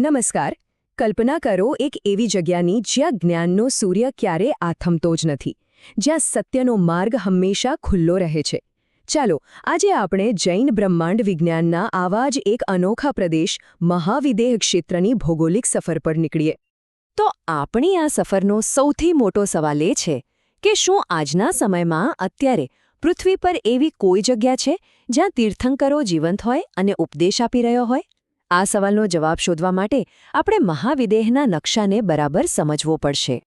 નમસ્કાર. કલ્પના કરો એક એવી જગ્યાની જ્યાં જ્ઞાનનો સૂર્ય ક્યારે આથમતો જ નથી, જ્યાં સત્યનો માર્ગ હંમેશા ખુલ્લો રહે છે. ચાલો, આજે આપણે જૈન બ્રહ્માંડ વિજ્ઞાનના આવા જ એક અનોખા પ્રદેશ મહાવિદેહ ક્ષેત્રની ભૌગોલિક સફર પર નીકળીએ. તો આપણી આ સફરનો સૌથી મોટો સવાલ એ છે કે શું આજના સમયમાં અત્યારે પૃથ્વી પર એવી કોઈ જગ્યા છે જ્યાં તીર્થંકરો જીવંત હોય અને ઉપદેશ આપી રહ્યો હોય? આ સવાલનો જવાબ શોધવા માટે આપણે મહાવિદેહના નકશાને બરાબર સમજવો પડશે.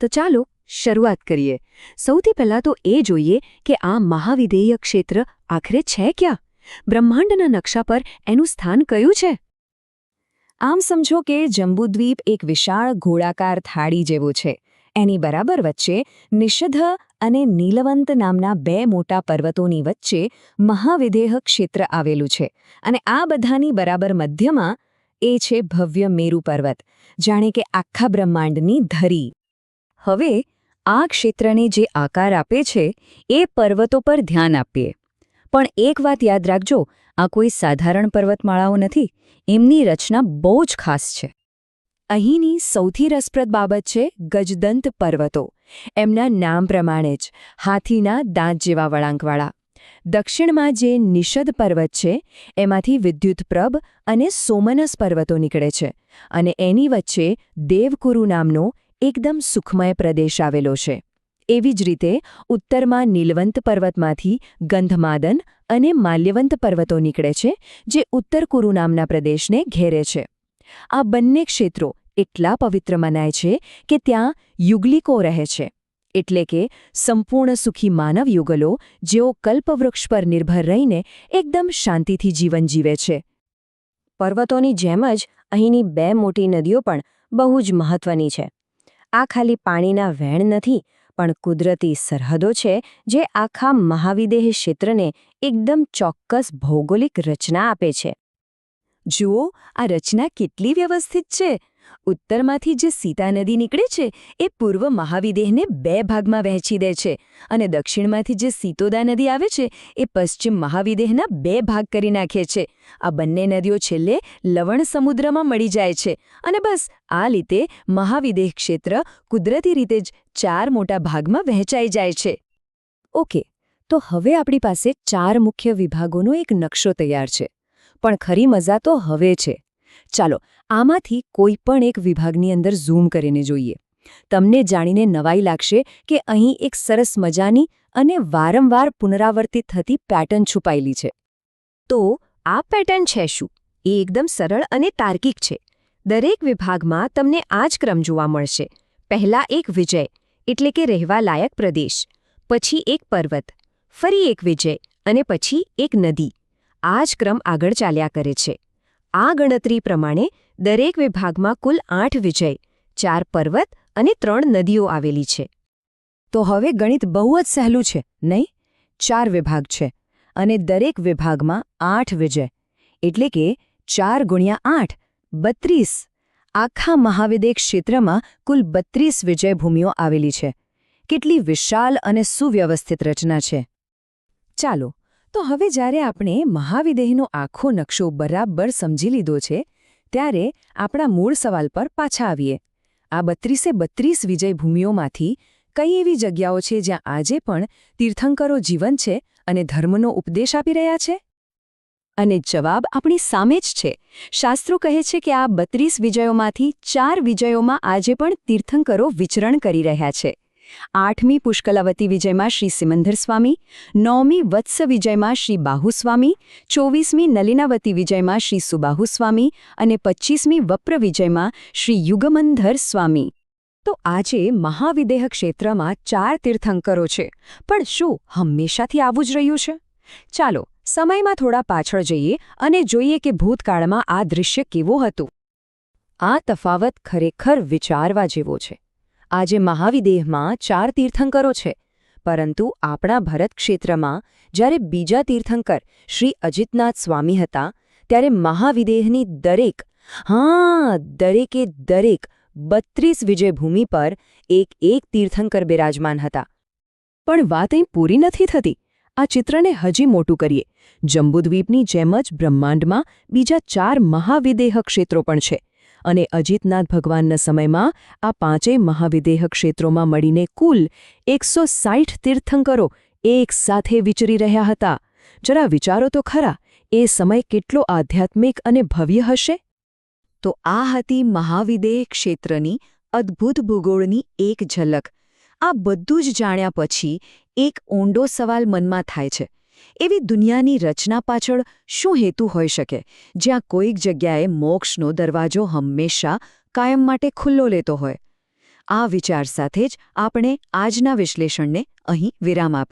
તો ચાલો શરૂઆત કરીએ. સૌથી પહેલાં તો એ જોઈએ કે આ મહાવિધેય ક્ષેત્ર આખરે છે ક્યાં? બ્રહ્માંડના નકશા પર એનું સ્થાન કયું છે? આમ સમજો કે જંબુદ્વીપ એક વિશાળ ગોળાકાર થાળી જેવો છે. એની બરાબર વચ્ચે નિષધ અને નીલવંત નામના બે મોટા પર્વતોની વચ્ચે મહાવિધેહ ક્ષેત્ર આવેલું છે. અને આ બધાની બરાબર મધ્યમાં એ છે ભવ્ય મેરુ પર્વત, જાણે કે આખા બ્રહ્માંડની ધરી. હવે આ ક્ષેત્રને જે આકાર આપે છે, એ પર્વતો પર ધ્યાન આપીએ. પણ એક વાત યાદ રાખજો, આ કોઈ સાધારણ પર્વતમાળાઓ નથી, એમની રચના બહુ જ ખાસ છે. અહીંની સૌથી રસપ્રદ બાબત છે ગજદંત પર્વતો. એમના નામ પ્રમાણે જ હાથીના દાંત જેવા વળાંકવાળા. દક્ષિણમાં જે નિષદ પર્વત છે, એમાંથી વિદ્યુતપ્રભ અને સોમનસ પર્વતો નીકળે છે અને એની વચ્ચે દેવકુરુ નામનો એકદમ સુખમય પ્રદેશ આવેલો છે. એવી જ રીતે ઉત્તરમાં નીલવંત પર્વતમાંથી ગંધમાદન અને માલ્યવંત પર્વતો નીકળે છે, જે ઉત્તર કુરુ નામના પ્રદેશને ઘેરે છે. આ બંને ક્ષેત્રો એટલા પવિત્ર મનાય છે કે ત્યાં યુગલિકો રહે છે. એટલે કે સંપૂર્ણ સુખી માનવ યુગલો, જેઓ કલ્પવૃક્ષ પર નિર્ભર રહીને એકદમ શાંતિથી જીવન જીવે છે. પર્વતોની જેમ જ અહીંની બે મોટી નદીઓ પણ બહુ જ મહત્વની છે. આ ખાલી પાણીના વહેણ નથી, પણ કુદરતી સરહદો છે જે આખા મહાવિદેહ ક્ષેત્રને એકદમ ચોક્કસ ભૌગોલિક રચના આપે છે. જુઓ, આ રચના કેટલી વ્યવસ્થિત છે! ઉત્તરમાંથી જે સીતા નદી નીકળે છે, એ પૂર્વ મહાવિદેહને બે ભાગમાં વહેંચી દે છે અને દક્ષિણમાંથી જે સીતોદા નદી આવે છે, એ પશ્ચિમ મહાવિદેહના બે ભાગ કરી નાખે છે. આ બંને નદીઓ છેલ્લે લવણ સમુદ્રમાં મળી જાય છે અને બસ આ રીતે મહાવિદેહ ક્ષેત્ર કુદરતી રીતે જ ચાર મોટા ભાગમાં વહેંચાઈ જાય છે. ઓકે, તો હવે આપણી પાસે ચાર મુખ્ય વિભાગોનો એક નકશો તૈયાર છે. પણ ખરી મજા તો હવે છે. ચાલો, આમાંથી કોઈ પણ એક વિભાગની અંદર ઝૂમ કરીને જોઈએ. તમને જાણીને નવાઈ લાગશે કે અહીં એક સરસ મજાની અને વારંવાર પુનરાવર્તિત થતી પેટર્ન છુપાયેલી છે. તો, આ પેટર્ન છે શું? એ એકદમ સરળ અને તાર્કિક છે. દરેક વિભાગમાં તમને આ જ ક્રમ જોવા મળશે. પહેલા એક વિજય, એટલે કે રહેવા લાયક પ્રદેશ, પછી એક પર્વત, ફરી એક વિજય અને પછી એક નદી. આ જ ક્રમ આગળ ચાલ્યા કરે છે. આ ગણતરી પ્રમાણે દરેક વિભાગમાં કુલ આઠ વિજય, ચાર પર્વત અને ત્રણ નદીઓ આવેલી છે. તો હવે ગણિત બહુ જ સહેલું છે, નહીં? ચાર વિભાગ છે અને દરેક વિભાગમાં આઠ વિજય, એટલે કે ચાર ગુણ્યા આઠ, બત્રીસ. આખા મહાવિદેક ક્ષેત્રમાં કુલ બત્રીસ વિજયભૂમિઓ આવેલી છે. કેટલી વિશાલ અને સુવ્યવસ્થિત રચના છે. ચાલો તો હવે જ્યારે આપણે મહાવિદેહનો આખો નકશો બરાબર સમજી લીધો છે, ત્યારે આપણા મૂળ સવાલ પર પાછા આવીએ. આ બત્રીસે બત્રીસ વિજયભૂમિઓમાંથી કઈ એવી જગ્યાઓ છે જ્યાં આજે પણ તીર્થંકરો જીવન છે અને ધર્મનો ઉપદેશ આપી રહ્યા છે? અને જવાબ આપણી સામે જ છે. શાસ્ત્રો કહે છે કે આ બત્રીસ વિજયોમાંથી ચાર વિજયોમાં આજે પણ તીર્થંકરો વિચરણ કરી રહ્યા છે. આઠમી પુષ્કલાવતી વિજયમાં શ્રી સિમંદર સ્વામી, નવમી વત્સ વિજયમાં શ્રી બાહુસ્વામી ચોવીસમી નલિનાવતી વિજયમાં શ્રી સુબાહુસ્વામી અને પચ્ચીસમી વપ્ર વિજયમાં શ્રી યુગમંધર સ્વામી. તો આજે મહાવિદેહ ક્ષેત્રમાં ચાર તીર્થંકરો છે, પણ શું હંમેશાથી આવું જ રહ્યું છે? ચાલો, સમયમાં થોડા પાછળ જઈએ અને જોઈએ કે ભૂતકાળમાં આ દૃશ્ય કેવું હતું. આ તફાવત ખરેખર વિચારવા જેવો છે. આજે મહાવિદેહમાં ચાર તીર્થંકરો છે. પરંતુ આપણા ભરત ક્ષેત્રમાં જ્યારે બીજા તીર્થંકર શ્રી અજિતનાથ સ્વામી હતા, ત્યારે મહાવિદેહની દરેક, હા, દરેકે દરેક બત્રીસ વિજયભૂમિ પર એક એક તીર્થંકર બિરાજમાન હતા. પણ વાત અહીં પૂરી નથી થતી. આ ચિત્રને હજી મોટું કરીએ. જંબુદ્વીપની જેમ જ બ્રહ્માંડમાં બીજા ચાર મહાવિદેહ ક્ષેત્રો પણ છે. અને અજીતનાથ ભગવાનના સમયમાં આ પાંચેય મહાવિદેહ ક્ષેત્રોમાં મળીને કુલ એકસો સાઠ તીર્થંકરો એક સાથે વિચરી રહ્યા હતા. જરા વિચારો તો ખરા, એ સમય કેટલો આધ્યાત્મિક અને ભવ્ય હશે? તો આ હતી મહાવિદેહ ક્ષેત્રની અદ્ભુત ભૂગોળની એક ઝલક. આ બધું જ જાણ્યા પછી એક ઊંડો સવાલ મનમાં થાય છે. એવી દુનિયાની રચના પાછળ શું હેતુ હોઈ શકે? જ્યાં કોઈક જગ્યાએ મોક્ષનો દરવાજો હંમેશા કાયમ માટે ખુલ્લો લેતો હોય. આ વિચાર સાથે જ આપણે આજના વિશ્લેષણને અહીં વિરામ આપ